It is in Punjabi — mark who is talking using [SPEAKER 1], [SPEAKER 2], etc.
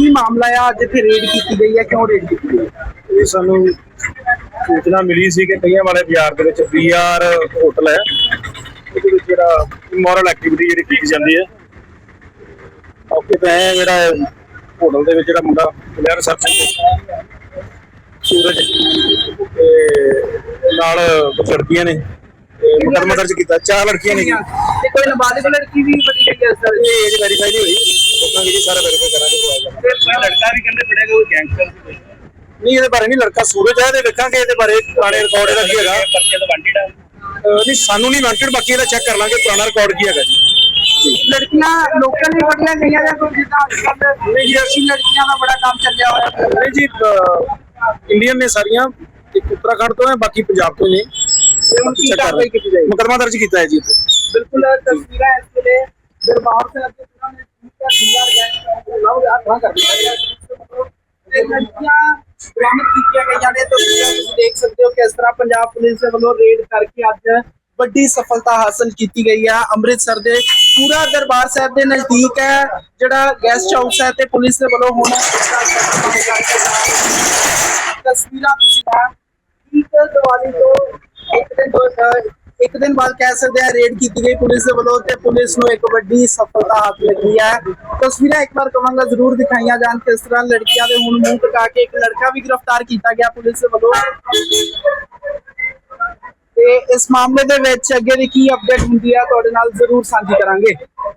[SPEAKER 1] ਕੀ ਮਾਮਲਾ ਆ? ਜਿੱਥੇ ਰੇਡ ਕੀਤੀ ਗਈ ਹੈ। ਕਿਉਂ ਰੇਡ ਕੀਤੀ ਗਈ?
[SPEAKER 2] ਇਹ ਸਾਨੂੰ ਸੂਚਨਾ ਮਿਲੀ ਸੀ ਕਿ ਕਈਆਂ ਵਾਲੇ ਬਾਜ਼ਾਰ ਦੇ ਵਿੱਚ ਬੀਆਰ ਹੋਟਲ ਹੈ। ਉਹਦੇ ਵਿੱਚ ਜਿਹੜਾ ਇਮੋਰਲ ਐਕਟੀਵਿਟੀ ਜਿਹੜੀ ਕੀਤੀ ਜਾਂਦੀ ਹੈ। ਓਕੇ ਤਾਂ ਹੈ ਜਿਹੜਾ ਹੋਟਲ ਦੇ ਵਿੱਚ ਜਿਹੜਾ ਮੁੰਡਾ ਮਿਲਿਆ ਰਿਸੈਪਸ਼ਨ ਸੂਰਜ ਤੇ ਨਾਲ ਲੜਕੀਆਂ ਨੇ। ਮੁਕੱਦਮਾ ਦਰਜ ਕੀਤਾ। ਚਾਰ ਲੜਕੀਆਂ ਨੇ।
[SPEAKER 1] ਕੋਈ ਨਾਬਾਲਿਗ ਲੜਕੀ ਵੀ ਬੜੀ ਗਈ ਹੈ ਸਰ
[SPEAKER 2] ਇਹ ਵੈਰੀਫਾਈ ਨਹੀਂ ਹੋਈ। ਦੱਸਾਂਗੇ ਜੀ ਸਾਰਾ ਵੈਰੀਫਾਈ ਕਰਾਂਗੇ
[SPEAKER 3] ਲੜਕਾ ਵੀ ਕਹਿੰਦੇ ਫੜਿਆ ਕੋਈ ਗੈਂਗਸਟਰ ਸੀ ਕੋਈ?
[SPEAKER 2] ਨਹੀਂ ਇਹਦੇ ਬਾਰੇ ਨਹੀਂ ਲੜਕਾ ਸੂਰਜ ਹੈ ਇਹਦੇ ਵੇਖਾਂਗੇ ਇਹਦੇ ਬਾਰੇ ਪੁਰਾਣੇ ਰਿਕਾਰਡ ਇਹਦਾ ਕੀ ਹੈਗਾ।
[SPEAKER 3] ਪਰਚੇ ਤੋਂ ਵਾਂਟਿਡ ਆ।
[SPEAKER 2] ਅਹ ਨਹੀਂ ਸਾਨੂੰ ਨਹੀਂ ਵਾਂਟਡ ਬਾਕੀ ਇਹਦਾ ਚੈੱਕ ਕਰ ਲਾਂਗੇ ਪੁਰਾਣਾ ਰਿਕਾਰਡ ਕੀ ਹੈਗਾ ਜੀ।
[SPEAKER 1] ਲੜਕੀਆਂ ਲੋਕਾਂ ਨੇ ਬੜੀਆਂ ਗਈਆਂ ਜਾਂ ਕੋਈ ਜਿੱਦਾਂ ਅੱਜ ਕੱਲ੍ਹ ਵਿਦੇਸ਼ੀ ਲੜਕੀਆਂ ਦਾ ਬੜਾ ਕੰਮ ਚੱਲਿਆ ਹੋਇਆ। ਹੈ
[SPEAKER 2] ਨਹੀਂ ਜੀ ਇੰਡੀਅਨ ਨੇ ਸਾਰੀਆਂ ਇੱਕ ਉੱਤਰਾਖੰਡ ਤੋਂ ਹੈ ਬਾਕੀ ਪੰਜਾਬ ਤੋਂ ਨੇ।
[SPEAKER 1] ਤੇ ਹੁਣ ਕੀ ਕਾਰਵਾਈ ਕੀਤੀ ਜਾਏਗੀ?
[SPEAKER 2] ਮੁਕੱਦਮਾ ਦਰਜ ਕੀਤਾ ਹੈ ਜੀ ਇੱਥੇ।
[SPEAKER 1] ਬਿਲਕੁਲ ਤਸਵੀਰਾਂ ਇਸ ਵੇਲੇ ਦਰਬਾਰ ਸਾਹਿਬ ਦੇ ਉਹਨਾਂ ਨੇ ਪੂਰਾ ਦੀਵਾਰ ਗਏ ਲਵ ਆਖਾਂ ਕਰ ਦਿੱਤਾ ਬਰਾਮਦ ਕੀਤੀਆਂ ਗਈਆਂ ਨੇ ਤਸਵੀਰਾਂ ਤੁਸੀਂ ਦੇਖ ਸਕਦੇ ਹੋ ਕਿਸ ਤਰ੍ਹਾਂ ਪੰਜਾਬ ਪੁਲਿਸ ਦੇ ਵੱਲੋਂ ਰੇਡ ਕਰਕੇ ਅੱਜ ਵੱਡੀ ਸਫਲਤਾ ਹਾਸਲ ਕੀਤੀ ਗਈ ਹੈ ਅੰਮ੍ਰਿਤਸਰ ਦੇ ਪੂਰਾ ਦਰਬਾਰ ਸਾਹਿਬ ਦੇ ਨਜ਼ਦੀਕ ਹੈ, ਜਿਹੜਾ ਗੈਸਟ ਹਾਊਸ ਹੈ ਤੇ ਪੁਲਿਸ ਦੇ ਵੱਲੋਂ ਹੁਣ ਤਸਵੀਰਾਂ ਤੁਸੀਂ ਆ, ਠੀਕ ਦੀਵਾਲੀ ਤੋਂ ਇੱਕ ਦਿਨ ਦੋ ਇੱਕ ਦਿਨ ਬਾਅਦ ਕਹਿ ਸਕਦੇ ਆ ਰੇਡ ਕੀਤੀ ਗਈ ਪੁਲਿਸ ਦੇ ਵੱਲੋਂ ਤੇ ਪੁਲਿਸ ਨੂੰ ਇੱਕ ਵੱਡੀ ਸਫਲਤਾ ਹੱਥ ਲੱਗੀ ਹੈ। ਤਸਵੀਰਾਂ ਇੱਕ ਵਾਰ ਕਵਾਂਗਾ, ਜ਼ਰੂਰ ਦਿਖਾਈਆਂ ਜਾਣ ਕਿਸ ਤਰ੍ਹਾਂ ਲੜਕੀਆਂ ਦੇ ਹੁਣ ਮੂੰਹ ਟਕਾ ਕੇ ਇੱਕ ਲੜਕਾ ਵੀ ਗ੍ਰਿਫਤਾਰ ਕੀਤਾ ਗਿਆ ਪੁਲਿਸ ਦੇ ਵੱਲੋਂ। ਤੇ ਇਸ ਮਾਮਲੇ ਦੇ ਵਿੱਚ ਅੱਗੇ ਦੀ ਕੀ ਅਪਡੇਟ ਹੁੰਦੀ ਹੈ ਤੁਹਾਡੇ ਨਾਲ ਜ਼ਰੂਰ ਸਾਂਝੀ ਕਰਾਂਗੇ।